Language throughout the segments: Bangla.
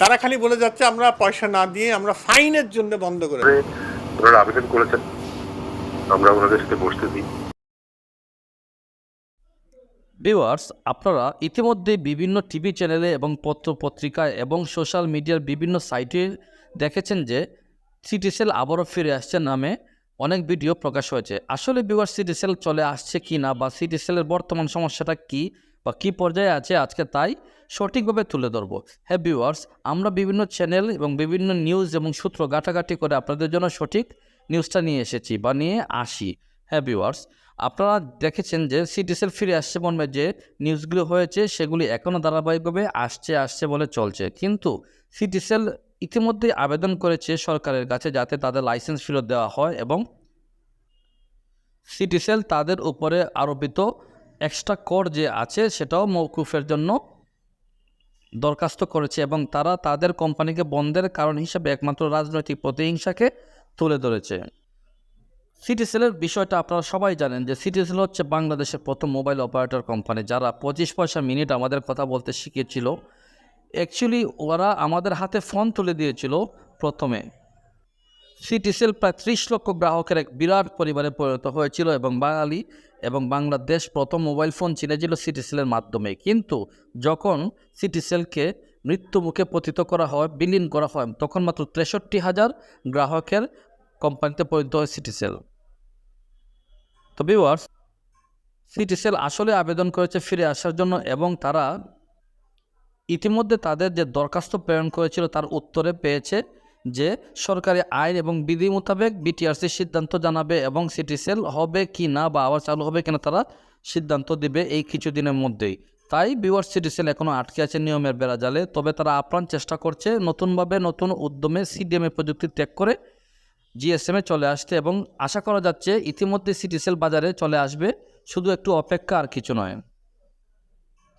তারা খালি বলে যাচ্ছে আমরা পয়সা না দিয়ে আমরা ফাইনের জন্য বন্ধ করে দেব। ওনারা আবেদন করেছেন। আমরা ওনাদের সাথে বসতে দিই। ভিউয়ার্স আপনারা ইতিমধ্যে বিভিন্ন টিভি চ্যানেলে এবং পত্র পত্রিকায় এবং সোশ্যাল মিডিয়ার বিভিন্ন সাইটে দেখেছেন যে সিটিসেল আবারও ফিরে আসছে নামে অনেক ভিডিও প্রকাশ হয়েছে। আসলে ভিউয়ার সিটিসেল চলে আসছে কি না বা সিটিসেলের বর্তমান সমস্যাটা কি? বা কী পর্যায়ে আছে আজকে তাই সঠিকভাবে তুলে ধরবো। হ্যাঁ ভিউয়ার্স, আমরা বিভিন্ন চ্যানেল এবং বিভিন্ন নিউজ এবং সূত্র ঘাটাঘাটি করে আপনাদের জন্য সঠিক নিউজটা নিয়ে এসেছি বা নিয়ে আসি। হ্যাঁ ভিউয়ার্স, আপনারা দেখেছেন যে সিটিসেল ফিরে আসছে মর্মে যে নিউজগুলো হয়েছে, সেগুলি এখনও ধারাবাহিকভাবে আসছে আসছে বলে চলছে। কিন্তু সিটিসেল ইতিমধ্যেই আবেদন করেছে সরকারের কাছে যাতে তাদের লাইসেন্স ফেরত দেওয়া হয় এবং সিটিসেল তাদের উপরে আরোপিত এক্সট্রা কর যে আছে, সেটাও মৌকুফের জন্য দরখাস্ত করেছে এবং তারা তাদের কোম্পানিকে বন্ধের কারণ হিসাবে একমাত্র রাজনৈতিক প্রতিহিংসাকে তুলে ধরেছে। সিটিসেলের বিষয়টা আপনারা সবাই জানেন যে সিটিসেল হচ্ছে বাংলাদেশের প্রথম মোবাইল অপারেটর কোম্পানি যারা পঁচিশ পয়সা মিনিট আমাদের কথা বলতে শিখিয়েছিল। অ্যাকচুয়ালি ওরা আমাদের হাতে ফোন তুলে দিয়েছিল প্রথমে। সিটিসেল প্রায় ত্রিশ লক্ষ গ্রাহকের এক বিরাট পরিবারে পরিণত হয়েছিল এবং বাঙালি এবং বাংলাদেশ প্রথম মোবাইল ফোন চিনেছিল সিটিসেলের মাধ্যমে। কিন্তু যখন সিটিসেলকে মৃত্যুমুখে পতিত করা হয়, বিলীন করা হয়, তখন মাত্র তেষট্টি হাজার গ্রাহকের কোম্পানিতে পরিণত হয় সিটিসেল তো ভিউয়ার্স সিটিসেল আসলে আবেদন করেছে ফিরে আসার জন্য এবং তারা ইতিমধ্যে তাদের যে দরখাস্ত প্রেরণ করেছিল তার উত্তরে পেয়েছে যে সরকারি আইন এবং বিধি মোতাবেক বিটিআরসি সিদ্ধান্ত জানাবে এবং সিটিসেল হবে কি না বা আবার চালু হবে কিনা তারা সিদ্ধান্ত দিবে এই কিছুদিনের মধ্যেই। তাই বিওয়ার সিটিসেল এখনও আটকে আছে নিয়মের বেড়াজালে, তবে তারা আপ্রাণ চেষ্টা করছে নতুনভাবে নতুন উদ্যমে সিডিএমএ প্রযুক্তি ত্যাগ করে জিএসএমে চলে আসতে এবং আশা করা যাচ্ছে ইতিমধ্যে সিটিসেল বাজারে চলে আসবে, শুধু একটু অপেক্ষা আর কিছু নয়।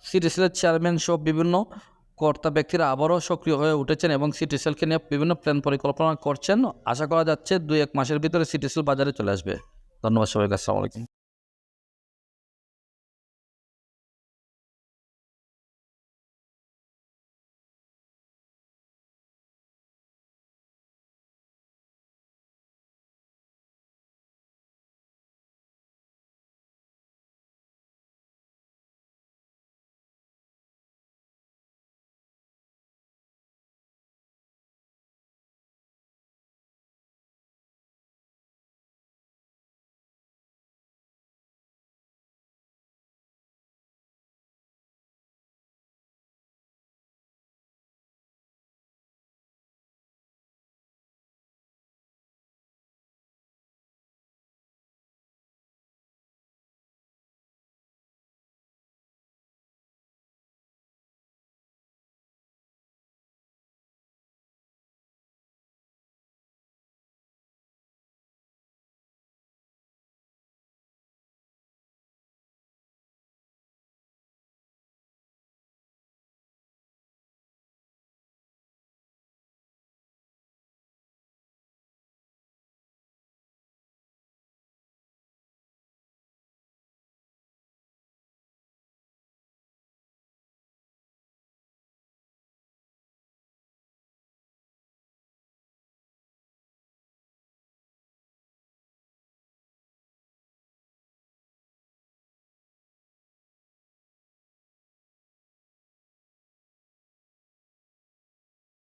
সিটিসেলের চেয়ারম্যান সহ বিভিন্ন কর্তা ব্যক্তিরা আবারও সক্রিয় হয়ে উঠেছেন এবং সিটিসেলকে নিয়ে বিভিন্ন প্ল্যান পরিকল্পনা করছেন। আশা করা যাচ্ছে দুই এক মাসের ভিতরে সিটিসেল বাজারে চলে আসবে। ধন্যবাদ সবাইকে, আসসালামু আলাইকুম।